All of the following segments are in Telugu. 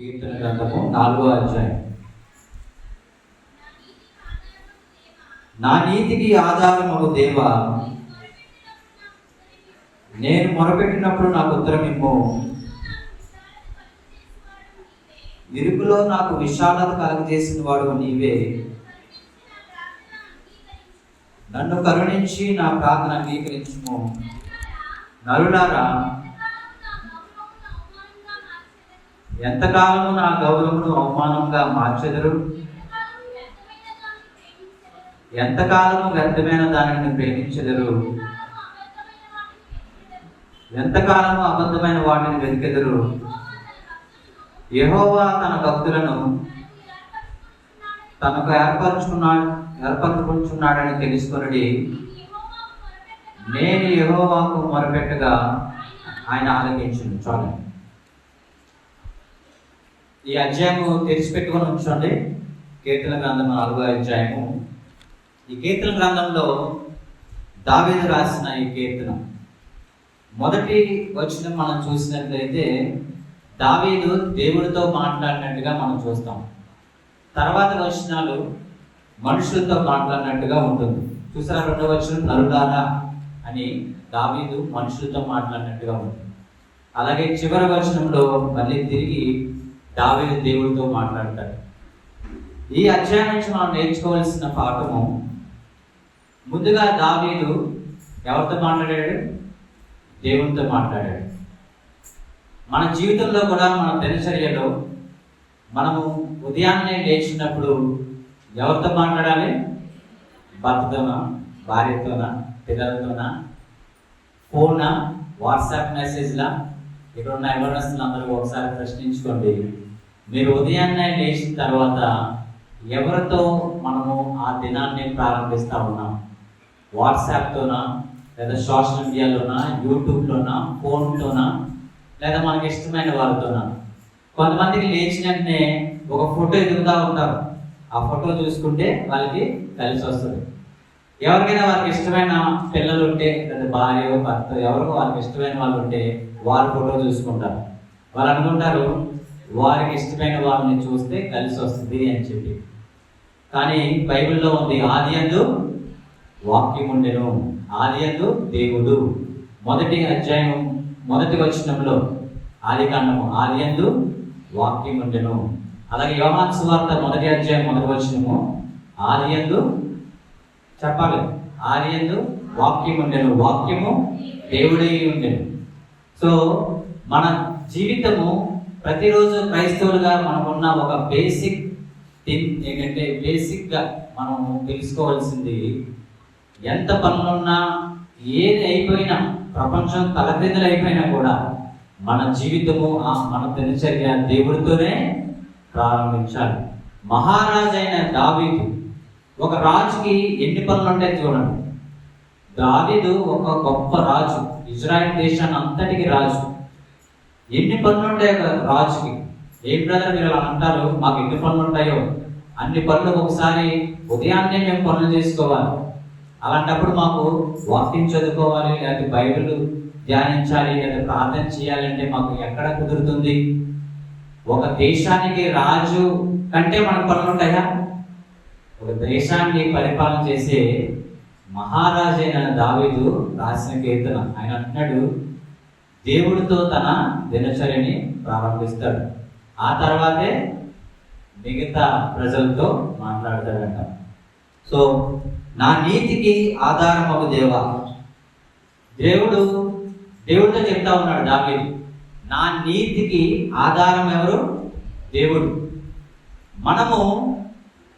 కీర్తన గ్రంథము నాలుగో అధ్యాయం. నా నీతికి ఆధారము దేవ నేను మొరపెట్టినప్పుడు నాకు ఉత్తరం ఇమ్ము. ఇరుకులో నాకు విశాలత కలగజేసిన వాడు నీవే. నన్ను కరుణించి నా ప్రార్థన అంగీకరించుము. నరులారా ఎంతకాలము నా గౌరవమును అవమానంగా మార్చెదరు? ఎంతకాలము వ్యర్థమైన దానిని ప్రేమించెదరు? ఎంతకాలము అబద్ధమైన వాటిని వెతికెదరు? యహోవా తన భక్తులను తనకు ఏర్పరచుకున్నాడు ఏర్పరచుకుంటున్నాడని తెలుసుకొనడి. నేను యహోవాకు మొరపెట్టగా ఆయన ఆలకించింది చాలు ఈ అధ్యాయము తెరిచిపెట్టుకొని ఉంచండి కీర్తన గ్రంథం నాలుగో అధ్యాయము. ఈ కీర్తన గ్రంథంలో దావీదు రాసిన ఈ కీర్తన. మొదటి వచ్చిన మనం చూసినట్లయితే దావీదు దేవుడితో మాట్లాడినట్టుగా మనం చూస్తాం. తర్వాత వచనాలు మనుషులతో మాట్లాడినట్టుగా ఉంటుంది. చూసారా రెండవ వచనం? నరుడారా అని దావీదు మనుషులతో మాట్లాడినట్టుగా ఉంటుంది. అలాగే చివరి వచనంలో మళ్ళీ తిరిగి దావేది దేవుడితో మాట్లాడతాడు. ఈ అధ్యాయం నుంచి మనం నేర్చుకోవాల్సిన పాఠము ముందుగా దావీదు ఎవరితో మాట్లాడాడు? దేవునితో మాట్లాడాడు. మన జీవితంలో కూడా మన దినచర్యలో మనము ఉదయాన్నే లేచినప్పుడు ఎవరితో మాట్లాడాలి? భర్తతోనా భార్యతోనా పిల్లలతోనా? ఫోనా వాట్సాప్ మెసేజ్లా? ఇక్కడ ఉన్న ఎవరినస్తులు అందరూ ఒకసారి ప్రశ్నించుకోండి. మీరు ఉదయాన్నే లేచిన తర్వాత ఎవరితో మనము ఆ దినాన్ని ప్రారంభిస్తూ ఉన్నాం? వాట్సాప్తోనా? లేదా సోషల్ మీడియాలోనా? యూట్యూబ్లోనా? ఫోన్తోనా? లేదా మనకి ఇష్టమైన వారితోనా? కొంతమందికి లేచిన వెంటనే ఒక ఫోటో ఎదుగుతూ ఉంటారు. ఆ ఫోటో చూసుకుంటే వాళ్ళకి కలిసి వస్తుంది. ఎవరికైనా వాళ్ళకి ఇష్టమైన పిల్లలు ఉంటే లేదా భార్య భర్త ఎవరికో వాళ్ళకి ఇష్టమైన వాళ్ళు ఉంటే వాళ్ళ ఫోటో చూసుకుంటారు. వాళ్ళు అనుకుంటారు వారికి ఇష్టమైన వారిని చూస్తే కలిసి వస్తుంది అని చెప్పి. కానీ బైబిల్లో ఉంది ఆది అందు వాక్యం ఉండెను ఆది అందు దేవుడు. మొదటి అధ్యాయం మొదటి వచనంలో ఆది కాండము ఆది అందు వాక్యం ఉండెను అలాగే యోహాన్ సువార్త మొదటి అధ్యాయం మొదటి వచనము ఆది అందు చెప్పాలి. ఆది అందు వాక్యం ఉండెను వాక్యము దేవుడై ఉండెను సో మన జీవితము ప్రతిరోజు క్రైస్తవులుగా మనకున్న ఒక బేసిక్ థింగ్ ఏంటంటే బేసిక్గా మనం తెలుసుకోవాల్సింది ఎంత పనులున్నా ఏది అయిపోయినా ప్రపంచం తలకిందులు అయిపోయినా కూడా మన జీవితము ఆ మన దినచర్య దేవుడితోనే ప్రారంభించాలి. మహారాజైన దావీదు ఒక రాజుకి ఎన్ని పనులు ఉంటాయి చూడండి. దావీదు ఒక గొప్ప రాజు ఇజ్రాయెల్ దేశాన్ని అంతటికి రాజు. ఎన్ని పనులు ఉంటాయో రాజుకి. ఏం బ్రదర్ మీరు అలా అంటారు? మాకు ఎన్ని పనులు ఉంటాయో అన్ని పనులు ఒకసారి ఉదయాన్నే మేము పనులు చేసుకోవాలి. అలాంటప్పుడు మాకు వాకింగ్ చదువుకోవాలి లేకపోతే బైబిల్ ధ్యానించాలి లేదా ప్రార్థన చేయాలంటే మాకు ఎక్కడ కుదురుతుంది? ఒక దేశానికి రాజు కంటే మనకు పనులు ఉంటాయా ఒక దేశాన్ని పరిపాలన చేసే మహారాజైన దావీదు రాసిన కీర్తన. ఆయన అంటున్నాడు దేవుడితో తన దినచర్యని ప్రారంభిస్తాడు. ఆ తర్వాతే మిగతా ప్రజలతో మాట్లాడతాడంట. సో నా నీతికి ఆధారం ఒక దేవ. దేవుడు దేవుడితో చెప్తా ఉన్నాడు దావీదు. నా నీతికి ఆధారం ఎవరు? దేవుడు. మనము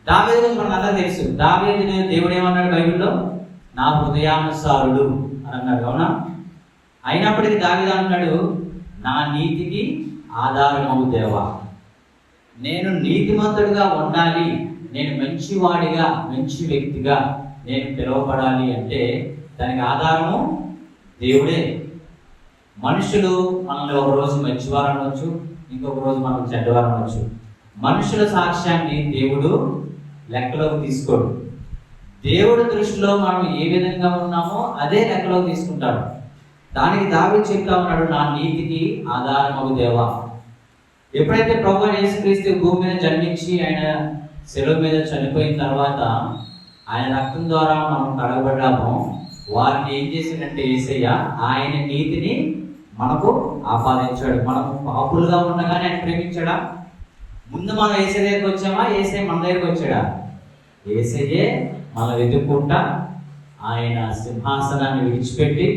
దావేది గురించి మనకు తెలుసు. దావేది దేవుడు ఏమన్నాడు బైబిల్లో? నా హృదయానుసారుడు అని అన్నాడు. అవునా? అయినప్పటికీ దావేది అంటాడు నా నీతికి ఆధారమవు దేవా. నేను నీతిమంతుడిగా ఉండాలి నేను మంచివాడిగా మంచి వ్యక్తిగా నేను పిలువబడాలి అంటే దానికి ఆధారము దేవుడే. మనుషులు మనల్ని ఒక రోజు మంచివారు అనవచ్చు ఇంకొక రోజు మనం చెడ్డవారు అనవచ్చు. మనుషుల సాక్ష్యాన్ని దేవుడు లెక్కలోకి తీసుకోడు. దేవుడి దృష్టిలో మనం ఏ విధంగా ఉన్నామో అదే లెక్కలోకి తీసుకుంటాడు. దానికి దావి చెప్తా ఉన్నాడు నా నీతికి ఆధారమగు దేవా. ఎప్పుడైతే ప్రభు యేసుక్రీస్తు భూమి మీద జన్మించి ఆయన సెలవు మీద చనిపోయిన తర్వాత ఆయన రక్తం ద్వారా మనం కడగబడ్డాము వారిని ఏం చేసిందంటే ఏసయ్య ఆయన నీతిని మనకు ఆపాదించాడు. మనం పాపులుగా ఉండగానే ఆయన ప్రేమించాడా? ముందు మనం ఏసే దగ్గరికి వచ్చామా? ఏసై మన దగ్గరికి వచ్చాడా? ఏసయ్యే మన వెతుక్కుంటా ఆయన సింహాసనాన్ని విడిచిపెట్టి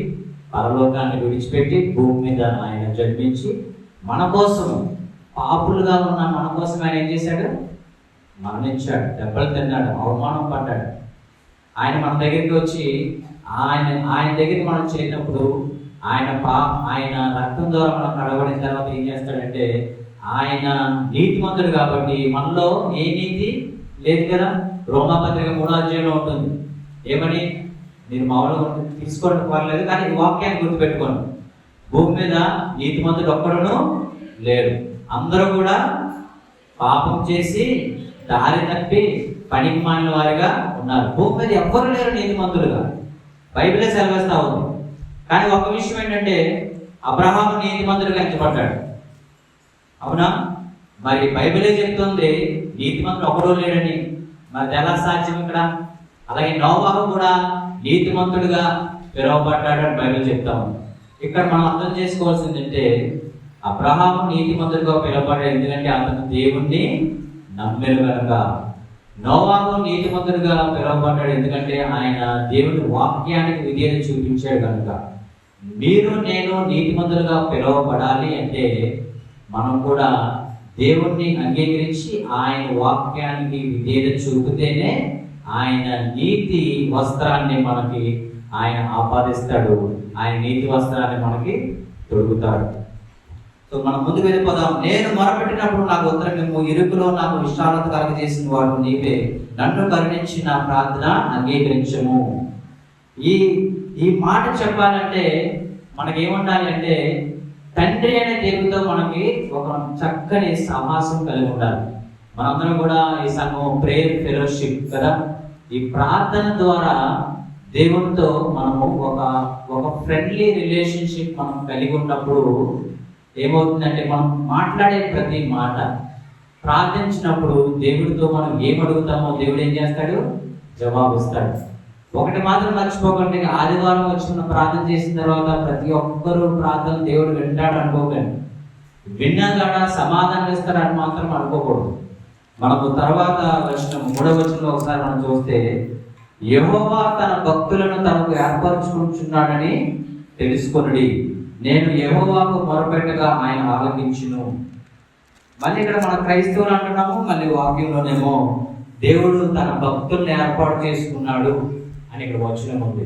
పరలోకాన్ని విడిచిపెట్టి భూమి మీద ఆయన జన్మించి మన కోసం పాపులుగా ఉన్న మన కోసం ఆయన ఏం చేశాడు? మరణించాడు. దెబ్బలు తిన్నాడు. అవమానం పడ్డాడు. ఆయన మన దగ్గరికి వచ్చి ఆయన ఆయన దగ్గరికి మనం చేరినప్పుడు ఆయన పా ఆయన రక్తం ద్వారా మనం కడగబడిన తర్వాత ఏం చేస్తాడంటే ఆయన నీతిమంతుడు కాబట్టి మనలో ఏ నీతి లేదు కదా? రోమాపత్రిక మూడో అధ్యాయంలో ఉంటుంది. ఏమని? మీరు మామూలుగా తీసుకోవడం పర్లేదు కానీ ఈ వాక్యాన్ని గుర్తుపెట్టుకోండి. భూమి మీద నీతి నీతిమంతుడు ఒక్కడును లేరు అందరూ కూడా పాపం చేసి దారి తప్పి పనికి మాలిన వారిగా ఉన్నారు. భూమి మీద ఎవ్వరు లేరు నీతిమంతులుగా. బైబిలే సెలవేస్తా ఉంది. కానీ ఒక విషయం ఏంటంటే అబ్రహాము నీతిమంతుడిగా ఎంచబడ్డాడు. అవునా? మరి బైబిలే చెప్తుంది నీతిమంతుడు ఒకడో లేడని. మరి ఎలా సాధ్యం ఇక్కడ? అలాగే నోవాహు కూడా నీతిమంతుడిగా పిలువబడ్డాడని బైబిల్ చెప్తాము ఇక్కడ మనం అర్థం చేసుకోవాల్సింది అంటే అబ్రహాము నీతిమంతుడిగా పిలువబడ్డాడు ఎందుకంటే అతను దేవుణ్ణి నమ్మెను కనుక నోవాహు నీతిమంతుడిగా పిలువబడ్డాడు ఎందుకంటే ఆయన దేవుని వాక్యానికి విధేయత చూపించాడు కనుక. మీరు నేను నీతిమంతులుగా పిలువబడాలి అంటే మనం కూడా దేవుణ్ణి అంగీకరించి ఆయన వాక్యానికి విధేయత చూపితేనే ఆయన నీతి వస్త్రాన్ని మనకి ఆయన ఆపాదిస్తాడు. ఆయన నీతి వస్త్రాన్ని మనకి తొడుగుతాడు. సో మనం ముందుకు వెళ్ళిపోదాం నేను మొరపెట్టినప్పుడు నాకు ఉత్తరం మేము ఇరుకులో నాకు విశాలత కలగజేసిన వాడు నీవే. నన్ను కరుణించి నా ప్రార్థన అంగీకరించము. ఈ ఈ మాట చెప్పాలంటే మనకి ఏముండాలి అంటే తండ్రి అనే దేవుడితో మనకి ఒక చక్కని సమాసం కలిగి ఉండాలి. మనందరం కూడా ఈ సంఘం ప్రేయర్ ఫెలోషిప్ కదా? ఈ ప్రార్థన ద్వారా దేవునితో మనము ఒక ఒక ఫ్రెండ్లీ రిలేషన్షిప్ మనం కలిగి ఉన్నప్పుడు ఏమవుతుందంటే మనం మాట్లాడే ప్రతి మాట ప్రార్థించినప్పుడు దేవుడితో మనం ఏమడుగుతామో దేవుడు ఏం చేస్తాడు? జవాబు ఇస్తాడు ఒకటి మాత్రం మర్చిపోకండి ఆదివారం వచ్చిన ప్రార్థన చేసిన తర్వాత ప్రతి ఒక్కరూ ప్రార్థన దేవుడు వింటాడు అనుకోకండి. విన్నా కాడ సమాధానం ఇస్తాడని మాత్రం అనుకోకూడదు. మనకు తర్వాత వచ్చిన మూడవ వచనంలో ఒకసారి మనం చూస్తే యహోవా తన భక్తులను తనకు ఏర్పరచుకుంటున్నాడని తెలుసుకొనుడి. నేను యహోవాకు మొరపెట్టగా ఆయన ఆలకించును. మళ్ళీ ఇక్కడ మన క్రైస్తవులు అంటున్నాము మళ్ళీ వాక్యంలోనేమో దేవుడు తన భక్తుల్ని ఏర్పాటు చేసుకున్నాడు అని ఇక్కడ వచనం ఉంది.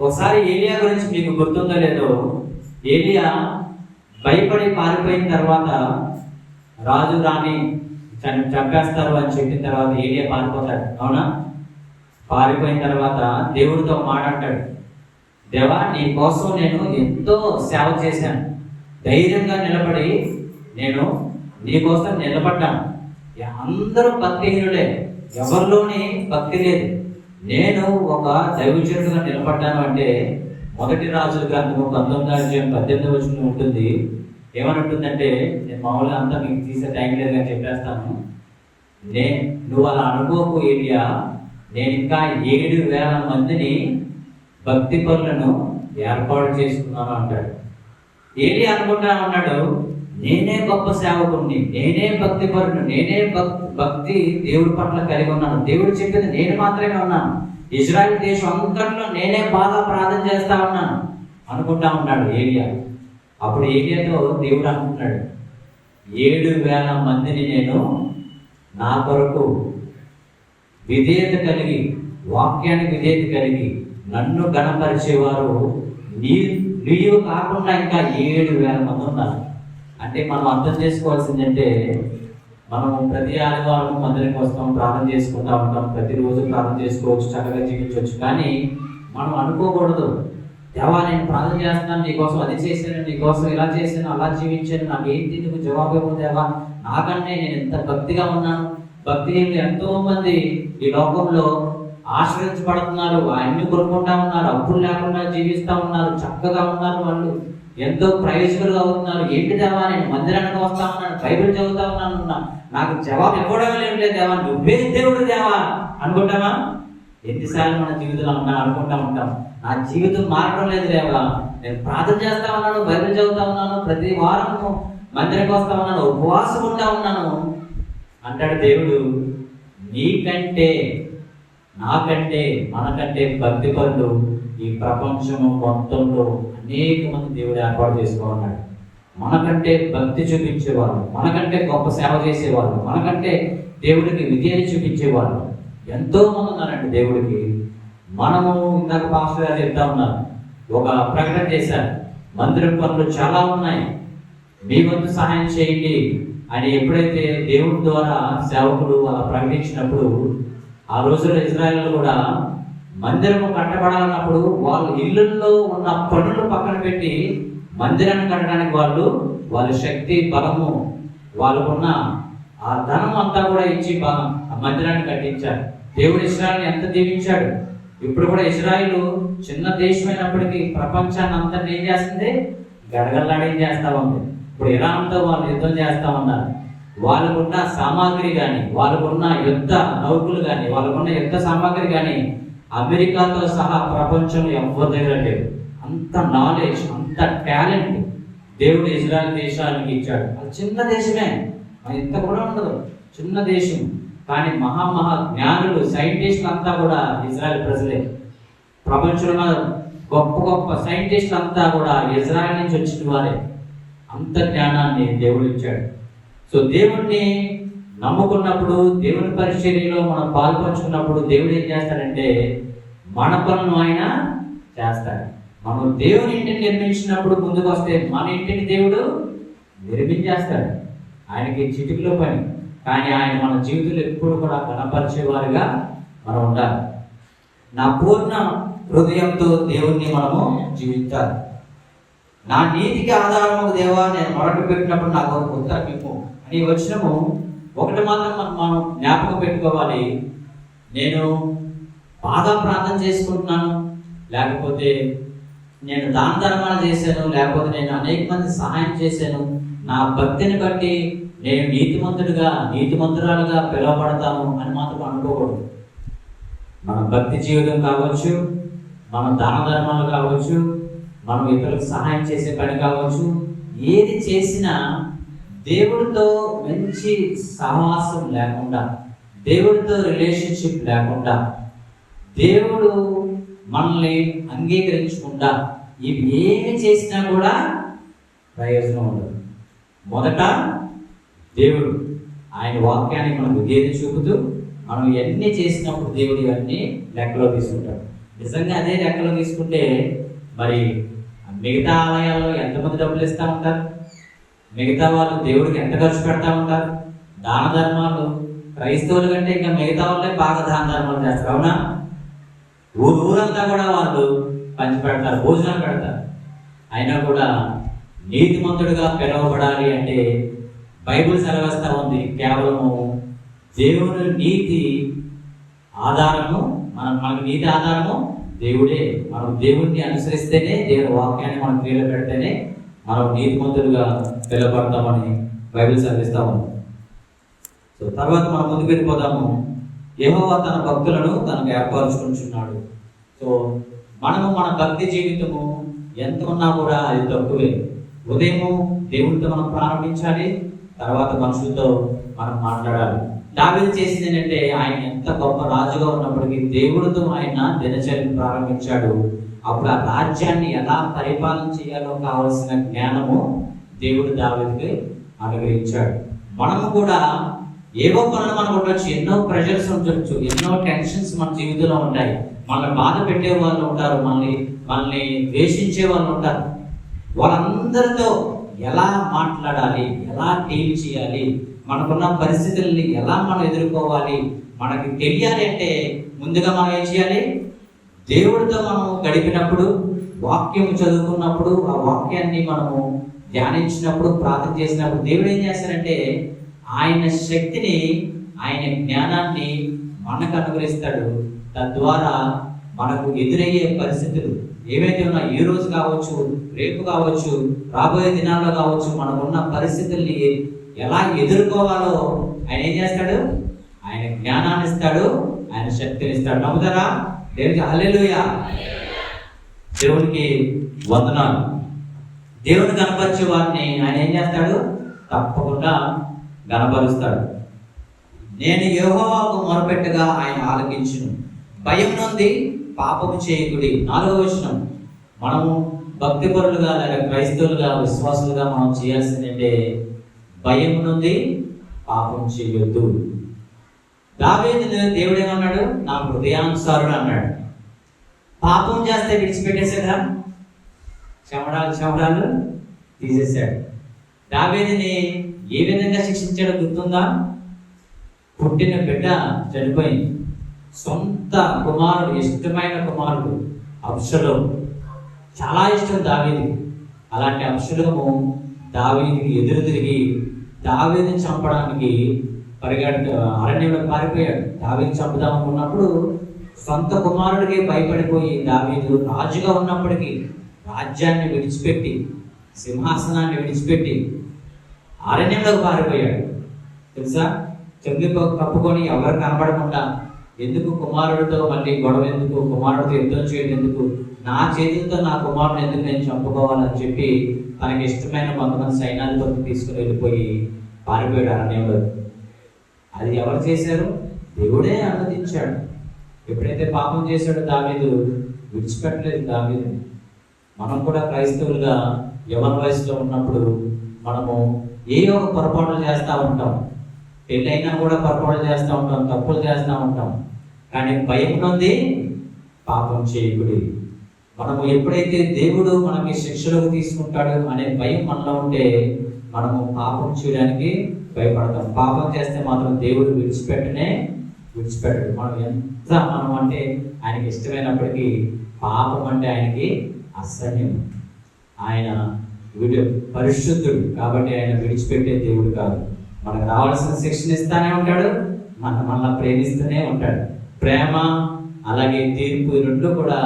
ఒకసారి ఏలియా గురించి మీకు గుర్తుందో లేదో ఏలియా భయపడి పారిపోయిన తర్వాత రాజు రాణి చం- చంపేస్తారు అని చెప్పిన తర్వాత ఏలియా పారిపోతాడు. అవునా? పారిపోయిన తర్వాత దేవుడితో మాట్లాడతాడు దేవా నీ కోసం నేను ఎంతో సేవ చేశాను. ధైర్యంగా నిలబడి నేను నీ కోసం నిలబడ్డాను. అందరూ భక్తిహీనులే. ఎవరిలోని భక్తి లేదు. నేను ఒక దైవజనుడుగా నిలబడ్డాను అంటే మొదటి రాజుల గ్రంథము పంతొమ్మిది అధ్యాయం పద్దెనిమిది వచ్చిన ఉంటుంది. ఏమనుంటుందంటే నేను మామూలుగా అంతా మీకు తీసే టైం లేదు చెప్పేస్తాను. నే నువ్వు అలా అనుకోకు ఏరియా నేను ఇంకా ఏడు వేల మందిని భక్తి పనులను ఏర్పాటు చేసుకున్నాను అంటాడు. ఏలి అనుకుంటా ఉన్నాడు నేనే గొప్ప సేవకుడిని నేనే భక్తి పరుడు నేనే భక్- భక్తి దేవుడి పట్ల కలిగి ఉన్నాను. దేవుడు చెప్పింది నేను మాత్రమే ఉన్నాను. ఇజ్రాయెల్ దేశం అంతట్లో నేనే బాగా ప్రార్థన చేస్తా ఉన్నాను అనుకుంటా ఉన్నాడు ఏలియా. అప్పుడు ఏలియాతో దేవుడు అంటున్నాడు ఏడు వేల మందిని నేను నా కొరకు విధేయత కలిగి వాక్యానికి విధేయత కలిగి నన్ను గణపరిచేవారు నీ నీవు కాకుండా ఇంకా ఏడు వేల మంది ఉన్నారు. అంటే మనం అర్థం చేసుకోవాల్సిందంటే మనం ప్రతి ఆదివారం మందిరికి వస్తాం ప్రార్థన చేసుకుంటా ఉంటాం ప్రతిరోజు ప్రార్థన చేసుకోవచ్చు చక్కగా జీవించవచ్చు. కానీ మనం అనుకోకూడదు. దేవా నేను ప్రార్థన చేస్తున్నాను నీకోసం అది చేశాను నీకోసం ఇలా చేశాను అలా జీవించాను నాకు ఏంటి నువ్వు జవాబు ఇవ్వదు దేవా? నాకంటే నేను ఎంత భక్తిగా ఉన్నాను? భక్తిహీనులు ఎంతో మంది ఈ లోకంలో ఆశ్రయించబడుతున్నారు అన్ని కొనుక్కుంటా ఉన్నారు అప్పులు లేకుండా జీవిస్తూ ఉన్నారు చక్కగా ఉన్నారు వాళ్ళు ఎంతో ప్రయోజకులుగా అవుతున్నారు ఏంటి దేవా నేను మందిరానికి వస్తా ఉన్నాను బైబిల్ చదువుతా ఉన్నాను నాకు జవాబు ఇవ్వడం లేదు దేవా నువ్వే దేవుడు దేవా అనుకుంటావా? ఎన్నిసార్లు మన జీవితంలో ఉన్నా అనుకుంటా ఉంటాం. నా జీవితం మారడం లేదు లేవా నేను ప్రార్థన చేస్తా ఉన్నాను బైబిల్ చదువుతా ఉన్నాను ప్రతి వారం మందిరానికి వస్తా ఉన్నాను ఉపవాసం ఉంటా ఉన్నాను. అంటాడు దేవుడు నీకంటే నాకంటే మనకంటే భక్తి పనులు ఈ ప్రపంచము మొత్తంలో అనేక మంది దేవుడు ఏర్పాటు చేసుకోన్నాడు మనకంటే భక్తి చూపించేవాళ్ళు మనకంటే గొప్ప సేవ చేసేవాళ్ళు మనకంటే దేవుడికి విజయాన్ని చూపించేవాళ్ళు. ఎంతో మంది ఉన్నారండి దేవుడికి. మనము ఇందాక పాస్టర్ గారు చెప్తా ఉన్నారు. ఒక ప్రకటన చేశారు. మందిరం పనులు చాలా ఉన్నాయి. మీ వంతు సహాయం చేయండి అని ఎప్పుడైతే దేవుడి ద్వారా సేవకుడు అలా ప్రకటించినప్పుడు ఆ రోజుల్లో ఇజ్రాయెల్ కూడా మందిరము కట్టబడాలన్నప్పుడు వాళ్ళు ఇళ్ళల్లో ఉన్న పనులు పక్కన పెట్టి మందిరాన్ని కట్టడానికి వాళ్ళు వాళ్ళ శక్తి బలము వాళ్ళకున్న ఆ ధనం అంతా కూడా ఇచ్చి మందిరాన్ని కట్టించారు. దేవుడు ఇస్రాయల్ని ఎంత దీవించాడు? ఇప్పుడు కూడా ఇజ్రాయిల్ చిన్న దేశమైనప్పటికీ ప్రపంచాన్ని అంతా ఏం చేస్తుంది? గడగల్లాడేం చేస్తా ఉంది? ఇప్పుడు ఇరాన్తో వాళ్ళు యుద్ధం చేస్తా ఉన్నారు. వాళ్ళకున్న సామాగ్రి కానీ వాళ్ళకున్న యుద్ధ నౌకులు కానీ వాళ్ళకున్న యుద్ధ సామాగ్రి కానీ అమెరికాతో సహా ప్రపంచంలో ఎవరి దగ్గర లేదు అంత నాలెడ్జ్ అంత టాలెంట్ దేవుడు ఇజ్రాయల్ దేశానికి ఇచ్చాడు. అది చిన్న దేశమే. ఇంత కూడా ఉండదు. చిన్న దేశం. కానీ మహా మహా జ్ఞానులు సైంటిస్టులు అంతా కూడా ఇజ్రాయెల్ ప్రజలే. ప్రపంచంలో గొప్ప గొప్ప సైంటిస్టులు అంతా కూడా ఇజ్రాయెల్ నుంచి వచ్చిన వారే. అంత జ్ఞానాన్ని దేవుడు ఇచ్చాడు. సో దేవుణ్ణి నమ్ముకున్నప్పుడు దేవుని పరిచర్యలో మనం పాల్పంచుకున్నప్పుడు దేవుడు ఏం చేస్తాడంటే మన పనులను ఆయన చేస్తాడు. మనం దేవుని ఇంటిని నిర్మించినప్పుడు ముందుకు వస్తే మన ఇంటిని దేవుడు నిర్మించేస్తాడు. ఆయనకి చిటికలో పని. కానీ ఆయన మన జీవితంలో ఎప్పుడు కూడా కనపరిచేవారుగా మనం ఉండాలి. నా పూర్ణ హృదయంతో దేవుణ్ణి మనము జీవించాలి. నా నీతికి ఆధారము దేవా నేను మొరటు పెట్టినప్పుడు నాకు ఒక ఉత్తరం ఇవ్వు. అని వచ్చినము ఒకటి మాత్రం మనం మనం జ్ఞాపకం పెట్టుకోవాలి. నేను బాగా ప్రార్థన చేసుకుంటున్నాను లేకపోతే నేను దాన ధర్మాలు చేశాను లేకపోతే నేను అనేక మంది సహాయం చేశాను. నా భక్తిని బట్టి నేను నీతిమంతుడిగా నీతిమంతురాలుగా పిలువబడతాను అని మాత్రం అనుకోకూడదు. మన భక్తి జీవితం కావచ్చు మన దాన ధర్మాలు కావచ్చు మనం ఇతరులకు సహాయం చేసే పని కావచ్చు ఏది చేసినా దేవుడితో మంచి సహవాసం లేకుండా దేవుడితో రిలేషన్షిప్ లేకుండా దేవుడు మనల్ని అంగీకరించకుండా ఇవి ఏమి చేసినా కూడా ప్రయోజనం ఉండదు. మొదట దేవుడు ఆయన వాక్యాన్ని మనం విధేయత చూపుతూ మనం ఇవన్నీ చేసినప్పుడు దేవుడు ఇవన్నీ లెక్కలో తీసుకుంటాడు. నిజంగా అదే లెక్కలో తీసుకుంటే మరి మిగతా ఆలయాల్లో ఎంతమంది డబ్బులు ఇస్తా ఉంటారు? మిగతా వాళ్ళు దేవుడికి ఎంత ఖర్చు పెడతా ఉంటారు? దాన ధర్మాలు క్రైస్తవుల కంటే ఇంకా మిగతా వాళ్ళే బాగా దాన ధర్మాలు చేస్తారు అవునా? ఊరు ఊరంతా కూడా వాళ్ళు పంచి పెడతారు భోజనాలు పెడతారు. అయినా కూడా నీతిమంతుడిగా పిలవబడాలి అంటే బైబిల్ సెలవిస్తా ఉంది. కేవలము దేవుని నీతి ఆధారము మన మనకు నీతి ఆధారము దేవుడే. మనం దేవుణ్ణి అనుసరిస్తేనే దేవుని వాక్యాన్ని మనం క్రియలు పెడితేనే మనం నీతిమంతులుగా పిలబడతామని బైబిల్ సెలవిస్తా ఉంది. సో తర్వాత మనం ముందుకు వెళ్ళిపోదాము. ఏమో తన భక్తులను తనకు ఏర్పరచుకుంటున్నాడు. సో మనము మన భక్తి జీవితము ఎంత ఉన్నా కూడా అది తక్కువే. ఉదయము దేవునితో మనం ప్రారంభించాలి తర్వాత మనుషులతో మనం మాట్లాడాలి. దావేది చేసింది ఏంటంటే ఆయన ఎంత గొప్ప రాజుగా ఉన్నప్పటికీ దేవుడితో ఆయన దినచర్యను ప్రారంభించాడు. అప్పుడు ఆ రాజ్యాన్ని ఎలా పరిపాలన చేయాలో కావలసిన జ్ఞానము దేవుడు దావేదికి అనుగ్రహించాడు. మనము కూడా ఏవో పనులు మనకు ఉండొచ్చు. ఎన్నో ప్రెషర్స్ ఉండొచ్చు. ఎన్నో టెన్షన్స్ మన జీవితంలో ఉంటాయి. మనల్ని బాధ పెట్టే వాళ్ళు ఉంటారు. మనల్ని మనల్ని ద్వేషించే వాళ్ళు ఉంటారు. వాళ్ళందరితో ఎలా మాట్లాడాలి? ఎలా డీల్ చేయాలి? మనకున్న పరిస్థితుల్ని ఎలా మనం ఎదుర్కోవాలి? మనకి తెలియాలి అంటే ముందుగా మనం ఏం చేయాలి? దేవుడితో మనము గడిపినప్పుడు వాక్యం చదువుకున్నప్పుడు ఆ వాక్యాన్ని మనము ధ్యానించినప్పుడు ప్రార్థన చేసినప్పుడు దేవుడు ఏం చేస్తాడంటే ఆయన శక్తిని ఆయన జ్ఞానాన్ని మనకు అనుగ్రహిస్తాడు. తద్వారా మనకు ఎదురయ్యే పరిస్థితులు ఏవైతే ఉన్నా ఈ రోజు కావచ్చు రేపు కావచ్చు రాబోయే దినాల్లో కావచ్చు మనకున్న పరిస్థితుల్ని ఎలా ఎదుర్కోవాలో ఆయన ఏం చేస్తాడు? ఆయన జ్ఞానాన్ని ఇస్తాడు ఆయన శక్తిని ఇస్తాడు. నమ్ముతారా? దేవుడికి అల్లెలుయ దేవునికి వందనాలు. దేవుని కనపరిచే వారిని ఆయన ఏం చేస్తాడు? తప్పకుండా గనపరుస్తాడు నేను యెహోవాకు మొరపెట్టగా ఆయన ఆలకించును. భయం నుండి పాపము చేయకుడి. నాలుగవ విషయం మనము భక్తిపరులుగా లేదా క్రైస్తవులుగా విశ్వాసులుగా మనం చేయాల్సిందంటే భయం నుండి పాపం చేయొద్దు. దావేది దేవుడు ఏమన్నాడు నా హృదయానుసారుడు అన్నాడు. పాపం చేస్తే విడిచిపెట్టేశాడా? చెమడాలు చెమడాలు తీసేశాడు. దావేదిని ఏ విధంగా శిక్షించాడో గుర్తుందా? పుట్టిన బిడ్డ చనిపోయింది. సొంత కుమారుడు ఇష్టమైన కుమారుడు. అప్షలం చాలా ఇష్టం దావీది. అలాంటి అప్షలము దావీదికి ఎదురు తిరిగి దావీదిని చంపడానికి పరిగెడ అరణ్యంలో పారిపోయాడు. దావీది చంపుదామనుకున్నప్పుడు సొంత కుమారుడికి భయపడిపోయి దావీదు రాజుగా ఉన్నప్పటికీ రాజ్యాన్ని విడిచిపెట్టి సింహాసనాన్ని విడిచిపెట్టి అరణ్యంలోకి పారిపోయాడు. తెలుసా? చెంగి కప్పుకొని ఎవరు కనపడకుండా ఎందుకు కుమారుడితో మళ్ళీ గొడవ ఎందుకు? కుమారుడితో యుద్ధం చేయడం ఎందుకు? నా చేతులతో నా కుమారుడు ఎందుకు నేను చంపుకోవాలని చెప్పి తనకి ఇష్టమైన కొంతమంది సైన్యాధిపతులు తీసుకుని వెళ్ళిపోయి పారిపోయాడు అరణ్యంలో. అది ఎవరు చేశారు? దేవుడే అనుమతించాడు. ఎప్పుడైతే పాపం చేశాడో దావీదు విడిచిపెట్టలేదు దావీదు. మనం కూడా క్రైస్తవులుగా యవన వయసులో ఉన్నప్పుడు మనము ఏ ఒక పొరపాట్లు చేస్తూ ఉంటాం. పెళ్ళైనా కూడా పొరపాటు చేస్తూ ఉంటాం తప్పులు చేస్తూ ఉంటాం. కానీ భయం నుండి పాపం చేయకుడి. మనము ఎప్పుడైతే దేవుడు మనకి శిక్షలోకి తీసుకుంటాడు అనే భయం మనలో ఉంటే మనము పాపం చేయడానికి భయపడతాం. పాపం చేస్తే మాత్రం దేవుడు విడిచిపెట్టనే విడిచిపెట్టడు. మనం ఎంత మనం అంటే ఆయనకి ఇష్టమైనప్పటికీ పాపం అంటే ఆయనకి అసహ్యం. ఆయన విడి పరిశుద్ధుడు కాబట్టి ఆయన విడిచిపెట్టే దేవుడు కాదు. మనకు రావాల్సిన శిక్షణ ఇస్తానే ఉంటాడు మన మళ్ళా ప్రేమిస్తూనే ఉంటాడు. ప్రేమ అలాగే తీర్పు రెండు కూడా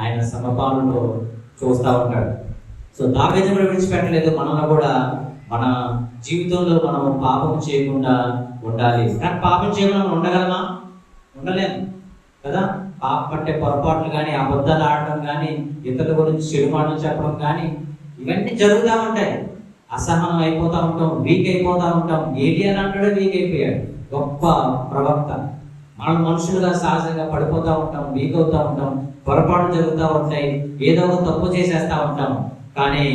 ఆయన సమపాలలో చూస్తూ ఉంటాడు. సో దావేది కూడా విడిచిపెట్టలేదు మనల్ని కూడా మన జీవితంలో మనం పాపం చేయకుండా ఉండాలి. కానీ పాపం చేయకుండా మనం ఉండగలమా? ఉండలేము కదా? పాపం అంటే పొరపాట్లు కానీ అబద్ధాలు ఆడటం కానీ ఇతరుల గురించి చెడు మాటలు చెప్పడం కానీ ఇవన్నీ జరుగుతూ ఉంటాయి. అసహనం అయిపోతూ ఉంటాం వీక్ అయిపోతూ ఉంటాం. ఏలియన్ అంటాడు వీక్ అయిపోయాడు. గొప్ప ప్రవక్త. మనం మనుషులుగా సహజంగా పడిపోతూ ఉంటాం వీక్ అవుతూ ఉంటాం. పొరపాటు జరుగుతూ ఉంటాయి. ఏదో ఒక తప్పు చేసేస్తూ ఉంటాం. కానీ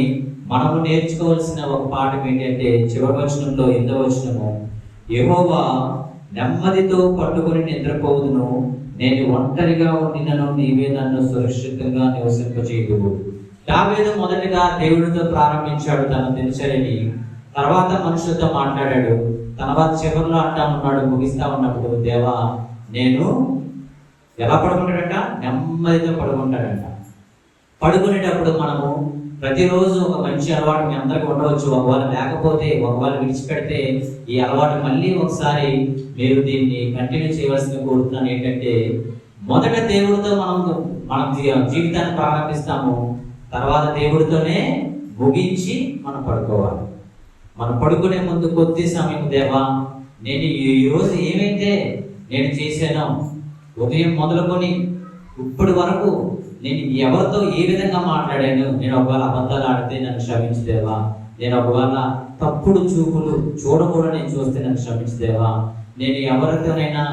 మనము నేర్చుకోవాల్సిన ఒక పాఠం ఏంటంటే చివరి వచనంలో ఎంతో వచనము యెహోవా నెమ్మదితో పట్టుకొని నిద్రపోదును నేను ఒంటరిగా ఉండినను నీవే నన్ను సురక్షితంగా నివసింపచేయదు దావీదు మొదటిగా దేవుడితో ప్రారంభించాడు తన దినచర్యని. తర్వాత మనుషులతో మాట్లాడాడు. తర్వాత చివరిలో అంటా ఉన్నాడు ముగిస్తా ఉన్నప్పుడు దేవా నేను ఎలా పడుకుంటాడంట? నెమ్మదితో పడుకుంటాడంట. పడుకునేటప్పుడు మనము ప్రతిరోజు ఒక మంచి అలవాటు మీ అందరికి ఉండవచ్చు. ఒకవేళ లేకపోతే ఒకవేళ విడిచిపెడితే ఈ అలవాటు మళ్ళీ ఒకసారి మీరు దీన్ని కంటిన్యూ చేయవలసిన కోరుతున్నాను. ఏంటంటే మొదట దేవుడితో మనం మనం జీవితాన్ని ప్రారంభిస్తాము. తర్వాత దేవుడితోనే ముగించి మనం పడుకోవాలి. మనం పడుకునే ముందు కొద్ది సమయం దేవా నేను ఈరోజు ఏమైతే నేను చేశానో ఉదయం మొదలుకొని ఇప్పటి వరకు నేను ఎవరితో ఏ విధంగా మాట్లాడాను నేను ఒకవేళ అబద్ధాలు ఆడితే నన్ను క్షమించదేవా నేను ఒకవేళ తప్పుడు చూపులు చూడకూడదు నేను చూస్తే నన్ను క్షమించదేవా నేను ఎవరితోనైనా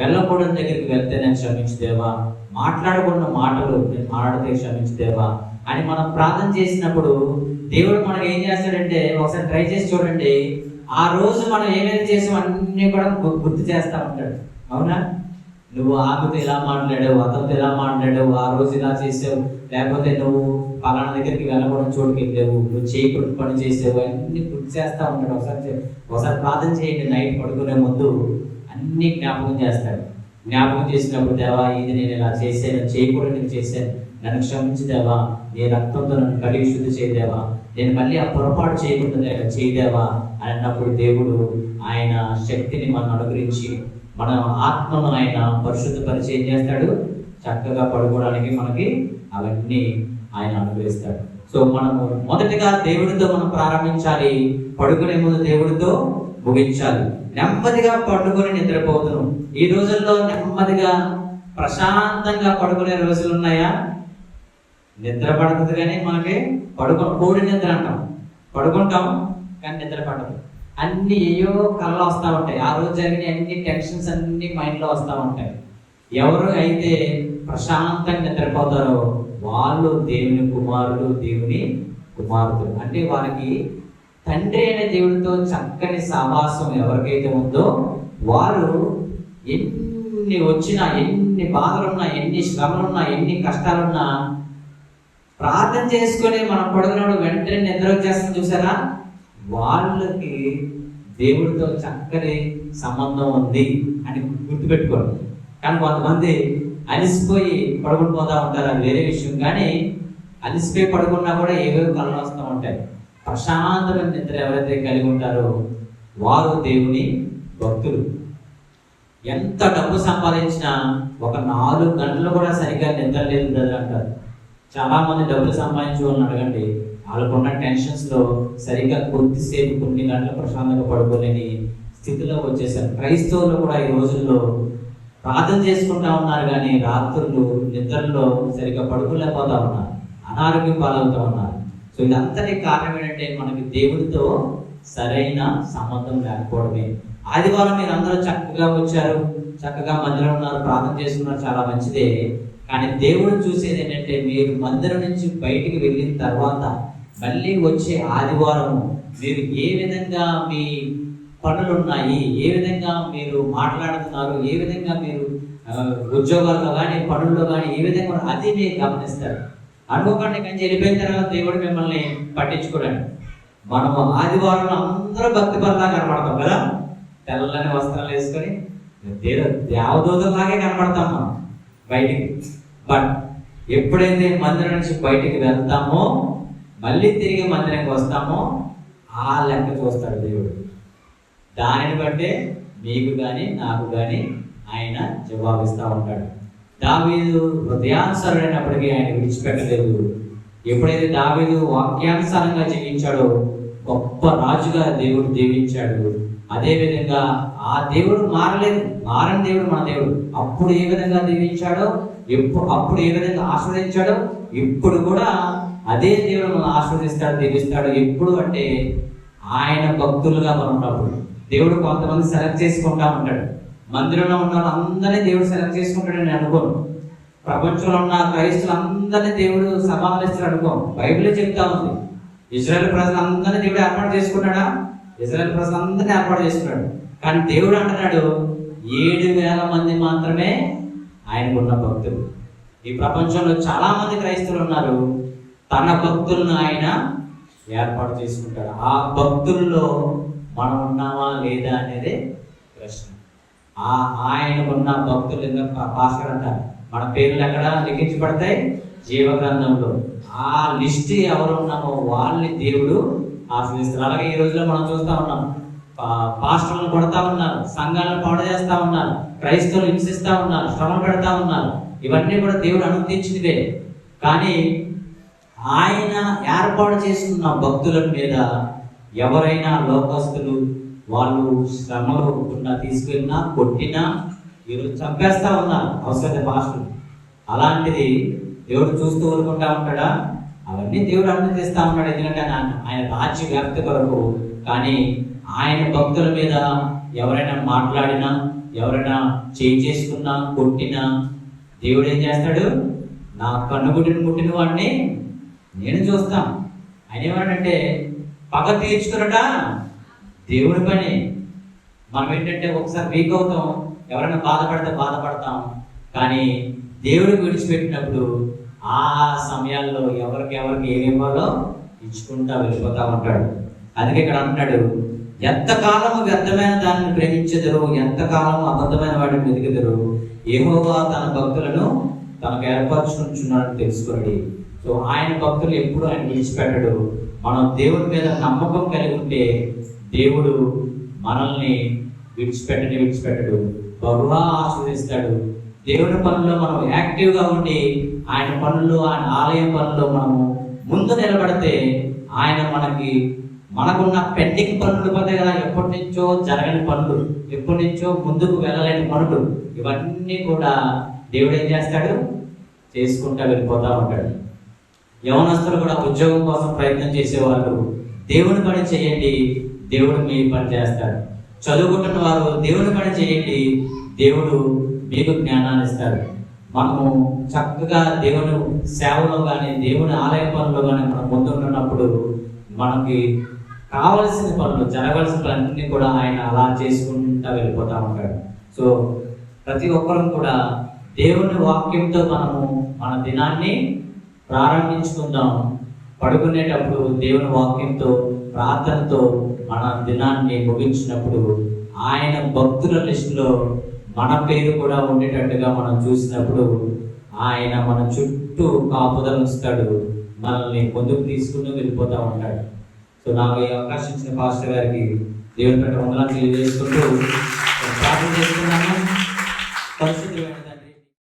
వెళ్ళకూడని దగ్గరికి వెళ్తే నేను క్షమించదేవా మాట్లాడుకున్న మాటలు నేను మాట్లాడితే క్షమించు దేవా అని మనం ప్రార్థన చేసినప్పుడు దేవుడు మనకి ఏం చేస్తాడంటే ఒకసారి ట్రై చేసి చూడండి. ఆ రోజు మనం ఏమైతే చేసాం అన్ని కూడా గుర్తు చేస్తా ఉంటాడు. అవునా? నువ్వు ఆమెతో ఇలా మాట్లాడావు అతనితో ఇలా మాట్లాడావు ఆ రోజు ఇలా చేసావు లేకపోతే నువ్వు పలానా దగ్గరికి వెళ్ళకూడదు చోటుకి వెళ్ళావు నువ్వు చేయకూడదు పని చేసావు అన్ని గుర్తు చేస్తా ఉంటాడు. ఒకసారి ఒకసారి ప్రార్థన చేయండి. నైట్ పడుకునే ముందు అన్ని జ్ఞాపకం చేస్తాడు. జ్ఞాపకం చేసినప్పుడు దేవా ఇది నేను ఇలా చేశాను చేయకూడదు నేను చేశాను. నన్ను క్షమించి దేవా నీ రక్తంతో నన్ను కడిగి శుద్ధి చేయదేవా నేను మళ్ళీ ఆ పొరపాటు చేయకుండా చేయదేవా అని అన్నప్పుడు దేవుడు ఆయన శక్తిని మనం అనుగ్రహించి మన ఆత్మను ఆయన పరిశుద్ధ పరిచయం చేస్తాడు? చక్కగా పడుకోవడానికి మనకి అవన్నీ ఆయన అనుగ్రహిస్తాడు. సో మనము మొదటిగా దేవుడితో మనం ప్రారంభించాలి. పడుకునే ముందు దేవుడితో ముగించాలి. నెమ్మదిగా పడుకొని నిద్రపోతును ఈ రోజుల్లో నెమ్మదిగా ప్రశాంతంగా పడుకునే రోజులు ఉన్నాయా? నిద్ర పడుతుంది కానీ మనకి పడుకో కోడి నిద్ర అంటాం. పడుకుంటాం కానీ నిద్ర పడదు అన్ని ఏయో కళ్ళు వస్తూ ఉంటాయి. ఆ రోజు జరిగిన అన్ని టెన్షన్స్ అన్ని మైండ్లో వస్తూ ఉంటాయి. ఎవరు అయితే ప్రశాంతంగా నిద్రపోతారో వాళ్ళు దేవుని కుమారుడు దేవుని కుమారుడు అంటే వారికి తండ్రి అయిన దేవుడితో చక్కని సహవాసం ఎవరికైతే ఉందో వారు ఎన్ని వచ్చినా ఎన్ని బాధలున్నా ఎన్ని శ్రమలున్నా ఎన్ని కష్టాలున్నా ప్రార్థన చేసుకొని మనం పడుకున్నప్పుడు వెంటనే నిద్ర వచ్చేస్తుంది చూసారా? వాళ్ళకి దేవుడితో చక్కని సంబంధం ఉంది అని గుర్తుపెట్టుకోండి. కానీ కొంతమంది అలిసిపోయి పడుకుని పోతా ఉంటారు అది వేరే విషయం. కానీ అలిసిపోయి పడుకున్నా కూడా ఏవేవి కళ్ళు వస్తూ ఉంటాయి. ప్రశాంతమైన నిద్ర ఎవరైతే కలిగి ఉంటారో వారు దేవుని భక్తులు. ఎంత డబ్బు సంపాదించినా ఒక నాలుగు గంటలు కూడా సరిగ్గా నిద్ర లేదు బ్రదర్ అంటారు. చాలామంది డబ్బులు సంపాదించే అని అడగండి. వాళ్ళకున్న టెన్షన్స్లో సరిగ్గా కొద్దిసేపు కొన్ని గంటలు ప్రశాంతంగా పడుకోలేని స్థితిలో వచ్చేసారు. క్రైస్తవులు కూడా ఈ రోజుల్లో ప్రార్థన చేసుకుంటా ఉన్నారు కానీ రాత్రులు నిద్రలో సరిగ్గా పడుకోలేకపోతా ఉన్నారు. అనారోగ్యం పాలవుతా ఉన్నారు. సో ఇదంతటి కారణం ఏంటంటే మనకి దేవుడితో సరైన సంబంధం లేకపోవడమే. ఆదివారం మీరు అందరూ చక్కగా వచ్చారు చక్కగా మందిరం ఉన్నారు ప్రార్థన చేస్తున్నారు చాలా మంచిదే. కానీ దేవుడు చూసేది ఏంటంటే మీరు మందిరం నుంచి బయటికి వెళ్ళిన తర్వాత మళ్ళీ వచ్చే ఆదివారం మీరు ఏ విధంగా మీ పనులు ఉన్నాయి ఏ విధంగా మీరు మాట్లాడుతున్నారు ఏ విధంగా మీరు ఉద్యోగాల్లో కానీ పనుల్లో కానీ ఏ విధంగా అది మీరు గమనిస్తారు. అనుకోకండి కానీ వెళ్ళిపోయిన తర్వాత దేవుడు మిమ్మల్ని పట్టించుకోడండి. మనము ఆదివారం అందరూ భక్తి పనులా కనపడతాం కదా? తెల్లని వస్త్రాలు వేసుకొని దేవదూతలాగే కనపడతాం మనం బయటికి. బట్ ఎప్పుడైతే మందిరం నుంచి బయటికి వెళ్తామో మళ్ళీ తిరిగి మందిరానికి వస్తామో ఆ లెక్క చూస్తాడు దేవుడు. దానిని బట్టే మీకు కానీ నాకు కానీ ఆయన జవాబిస్తూ ఉంటాడు. దావీదు హృదయానుసరుడైనప్పటికీ ఆయన విడిచిపెట్టలేదు. ఎప్పుడైతే దావీదు వాక్యానుసారంగా జీవించాడో గొప్ప రాజుగా దేవుడు దీవించాడు. అదే విధంగా ఆ దేవుడు మారలేదు. మారని దేవుడు మన దేవుడు. అప్పుడు ఏ విధంగా దీవించాడో ఎప్పుడు అప్పుడు ఏ విధంగా ఆస్వాదించాడో ఇప్పుడు కూడా అదే దేవుడు మనం ఆస్వాదిస్తాడు దీవిస్తాడు. ఎప్పుడు అంటే ఆయన భక్తులుగా మనం ఉన్నప్పుడు. దేవుడు కొంతమంది సెలెక్ట్ చేసుకుంటా ఉంటాడు. మందిరంలో ఉన్న అందరినీ దేవుడు సెలెక్ట్ చేసుకుంటాడని నేను అనుకోను. ప్రపంచంలో ఉన్న క్రైస్తులందరినీ దేవుడు సమావేశాలు అనుకో. బైబిల్ చెప్తా ఉంది. ఇజ్రాయల్ ప్రజలందరినీ దేవుడు ఏర్పాటు చేసుకున్నాడా? ఇజ్రాయల్ ప్రజలందరినీ ఏర్పాటు చేసుకున్నాడు. కానీ దేవుడు అంటున్నాడు ఏడు వేల మంది మాత్రమే ఆయనకున్న భక్తులు. ఈ ప్రపంచంలో చాలా మంది క్రైస్తవులు ఉన్నారు. తన భక్తులను ఆయన ఏర్పాటు చేసుకుంటాడు. ఆ భక్తుల్లో మనం ఉన్నామా లేదా అనేది ప్రశ్న. ఆ ఆయనకున్న భక్తులు భాస్కర్ పాస్టర్ అంటారు మన పేర్లు ఎక్కడ లిఖించబడతాయి? జీవ గ్రంథంలో ఆ లిస్ట్ ఎవరు ఉన్నామో వాళ్ళని దేవుడు ఆశ్రయిస్తారు అలాగే ఈ రోజులో మనం చూస్తా ఉన్నాం. పాస్టర్లను కొడతా ఉన్నారు. సంఘాలను పాడు చేస్తూ ఉన్నారు. క్రైస్తవులు హింసిస్తా ఉన్నారు. శ్రమ పెడతా ఉన్నారు. ఇవన్నీ కూడా దేవుడు అనుమతించినవే కానీ ఆయన ఏర్పాటు చేసుకున్న భక్తుల మీద ఎవరైనా లోకస్తులు వాళ్ళు శ్రమలు ఉన్న తీసుకెళ్ళినా కొట్టినా ఈరోజు చంపేస్తా ఉన్నారు అవసరత భాషలు అలాంటిది దేవుడు చూస్తూ ఊరుకుంటా ఉంటాడా? అవన్నీ దేవుడు అనుమతిస్తా ఉన్నాడు. ఎందుకంటే ఆయన ఆయన రాజ్య వ్యాప్తి కొరకు కానీ ఆయన భక్తుల మీద ఎవరైనా మాట్లాడినా ఎవరైనా చేంజ్ చేసుకున్నా కొట్టినా దేవుడు ఏం చేస్తాడు? నా కన్నుగుడిని ముట్టిన వాడిని నేను చూస్తాను. ఆయన ఏమన్నాడంటే పగ తీర్చుకున్నట దేవుడి పని మనం ఏంటంటే ఒకసారి వీక్ అవుతాం ఎవరైనా బాధపడితే బాధపడతాం. కానీ దేవుడికి విడిచిపెట్టినప్పుడు ఆ సమయాల్లో ఎవరికి ఎవరికి ఏమివ్వాలో ఇచ్చుకుంటా వెళ్ళిపోతా ఉంటాడు. అందుకే ఇక్కడ అంటున్నాడు ఎంతకాలము వ్యర్థమైన దానిని ప్రేమించదరు ఎంతకాలము అబద్ధమైన వాడిని వెతికెదరు? ఏహోవా తన భక్తులను తనకు ఏర్పరచుకుంటున్నాడని తెలుసుకోండి సో ఆయన భక్తులు ఎప్పుడు ఆయన విడిచిపెట్టడు మనం దేవుడి మీద నమ్మకం కలిగి ఉంటే దేవుడు మనల్ని విడిచిపెట్టని విడిచిపెట్టడు బహుగా ఆస్వాదిస్తాడు దేవుని పనుల్లో మనం యాక్టివ్గా ఉండి ఆయన పనుల్లో ఆయన ఆలయం పనుల్లో మనము ముందు నిలబడితే ఆయన మనకి మనకున్న పెండింగ్ పనులు పదే కదా ఎప్పటి నుంచో జరగని పనులు ఎప్పటి నుంచో ముందుకు వెళ్ళలేని పనులు ఇవన్నీ కూడా దేవుడు ఏం చేస్తాడు? చేసుకుంటా వెళ్ళిపోతా ఉంటాడు. యవనస్తులు కూడా ఉద్యోగం కోసం ప్రయత్నం చేసేవాళ్ళు దేవుని పని చేయండి దేవుడు మీ పని చేస్తాడు. చదువుకుంటున్న వారు దేవుని పని చేయండి. దేవుడు మీకు జ్ఞానాన్ని ఇస్తాడు. మనము చక్కగా దేవుని సేవలో కానీ దేవుని ఆలయ పనులు కానీ మనం ముందుంటున్నప్పుడు మనకి కావలసిన పనులు జరగాల్సిన పనులన్నీ కూడా ఆయన అలా చేసుకుంటా వెళ్ళిపోతా ఉంటాడు. సో ప్రతి ఒక్కరం కూడా దేవుని వాక్యంతో మనము మన దినాన్ని ప్రారంభించుకుందాం. పడుకునేటప్పుడు దేవుని వాక్యంతో ప్రార్థనతో మన దినాన్ని ముగించినప్పుడు ఆయన భక్తుల లిస్టులో మన పేరు కూడా ఉండేటట్టుగా మనం చూసినప్పుడు ఆయన మన చుట్టూ కాపుదలుస్తాడు మనల్ని ముందుకు తీసుకుని వెళ్ళిపోతూ ఉంటాడు. సో నాకు ఈ అవకాశం ఇచ్చిన పాస్టర్ గారికి దేవుని పట్ల వందనాలు తెలియజేసుకుంటూ ప్రార్థన చేసుకున్నాను పరిస్థితి